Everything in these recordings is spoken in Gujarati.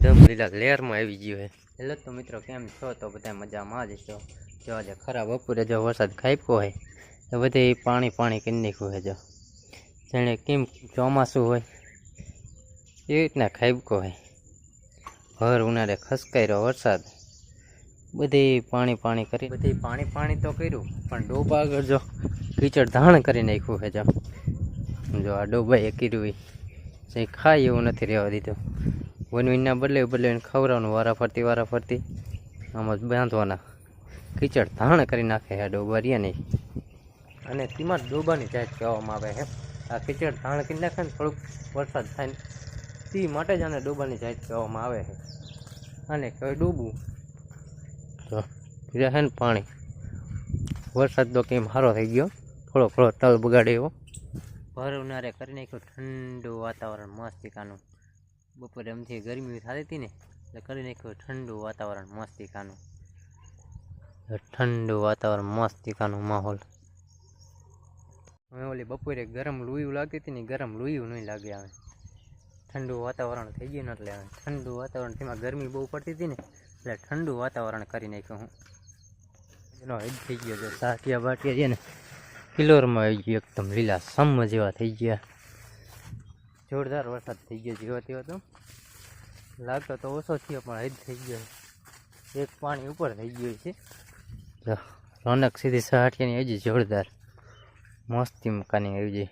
એકદમ લીલા લેરમાં આવી ગયું છે. હેલો તો મિત્રો, કેમ છો? તો બધા મજામાં જ છો. જો આજે ખરા બપોરે જો વરસાદ ખાઈપો હોય, તો બધે પાણી પાણી કરી નાખ્યું હોય જો. જાણે કેમ ચોમાસું હોય એ રીતના ખાઈપકો હોય. ભર ઉનાળે ખસકાયરો વરસાદ. બધી પાણી પાણી કરી, બધી પાણી પાણી તો કર્યું, પણ ડોબા આગળ જો કીચડ ધાણ કરી નાખ્યું છે જો. જો આ ડોબાએ કર્યું એ ખાય એવું નથી રહેવા દીધું. વનવીનના બદલે બદલે ખવડાવવાનું વારા ફરતી વારા ફરતી આમ બાંધવાના કીચડ ધાણ કરી નાખે છે આ ડોબા રહ્યા નહીં અને તેમાં ડોબાની જાત કહેવામાં આવે છે આ કીચડ ધાણ કરી નાખે ને થોડુંક વરસાદ થાય ને તે માટે જ આને ડોબાની જાત કહેવામાં આવે છે અને કહેવાય ડૂબવું રહે ને પાણી વરસાદ તો કેમ સારો થઈ ગયો થોડો થોડો તલ બગાડ્યો ભર ઉનાળે કરી નાખ્યું ઠંડુ વાતાવરણ મસ્તિકાનું બપોરે એમથી ગરમી થતી હતી ને, એટલે કરી નાખ્યું ઠંડુ વાતાવરણ મસ્તિકાનું ઠંડુ વાતાવરણ મસ્તિકાનો માહોલ. હવે ઓલી બપોરે ગરમ લુયું લાગતી હતી ને, ગરમ લુયું નહીં લાગે આવે. ઠંડુ વાતાવરણ થઈ ગયું ને એટલે આવે ઠંડુ વાતાવરણ તેમાં ગરમી બહુ પડતી હતી ને, એટલે ઠંડુ વાતાવરણ કરી નાખ્યું હું. એનો હેડ થઈ ગયો સાટિયા બાટિયા છે ને કિલોરમાં આવી ગયું, એકદમ લીલા, સમ જેવા થઈ ગયા. જોરદાર વરસાદ થઈ ગયો જેવો તેવો તો લાગતો તો ઓછો થયો, પણ હજ થઈ ગયો એક પાણી ઉપર થઈ ગયું છે. જો રોનક સીધી આવી હજી જોરદાર. મસ્તી મકાની આવી જાય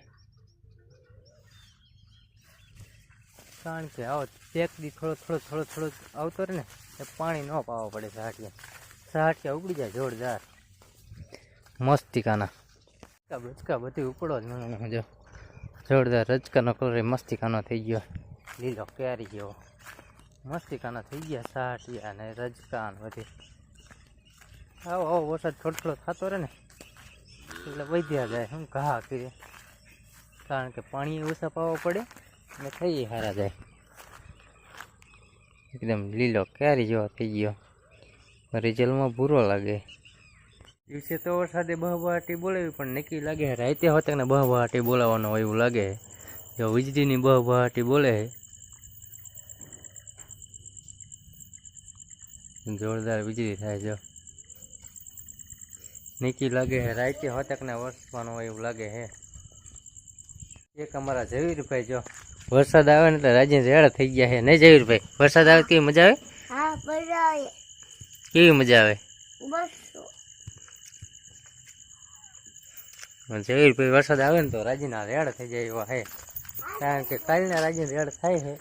કારણ કે આવો એક દી થોડો થોડો થોડો થોડો આવતો રહે ને, એ પાણી ન પાવા પડે સાટિયા સાટિયા ઉગડી જાય જોરદાર. મસ્તી કાના બચકા બધી ઉપડો જ ન જો. જોરદાર રજકાનો કલર મસ્તિકાનો થઈ ગયો. લીલો કેરી જેવો. મસ્તીકાના થઈ ગયા સાટિયા ને રજકા ને બધી. આવો આવો, વરસાદ થોડો થોડો થતો રહે ને, એટલે વધ્યા જાય, શું ઘા કરીએ કારણ કે પાણી ઓછા પાવા પડે અને થઈ સારા જાય. એકદમ લીલો કેરી જેવો થઈ ગયો. રિઝલ્ટમાં ભૂરો લાગે. દિવસે તો વરસાદે બહબહાટી બોલાવી પણ નક્કી લાગે રાતે હોતે ને બહબહાટી બોલાવવાનો હોય એવું લાગે જો વીજળીની બહબહાટી બોલે જોરદાર વીજળી થાય જો નક્કી લાગે હે રાતે હોતક ને વરસવાનો હોય એવું લાગે હે એક અમારા ઝવીરભાઈ જો વરસાદ આવે ને એટલે રાજ્ય રેડા થઈ ગયા છે. નહીં ઝવીરભાઈ વરસાદ આવે કેવી મજા આવે? હા કેવી મજા આવે? બસો ઝવીરભાઈ વરસાદ આવે ને તો રાજીના રેડ થઈ જાય એવા હે. કારણ કે કાલના રાજી રેડ થાય છે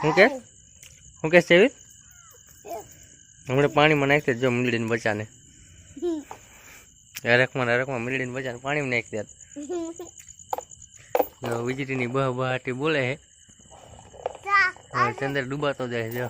શું કે? શું કે જેવી હમણાં પાણીમાં નાખી દેજો મીંડીને બચાને. હરકમાં ને હરકમાં મીંડીને બચાને પાણીમાં નાખી દે. જો વીજળીની બહ બહાટી બોલે હે. ચંદ્ર ડૂબાતો જાય જો.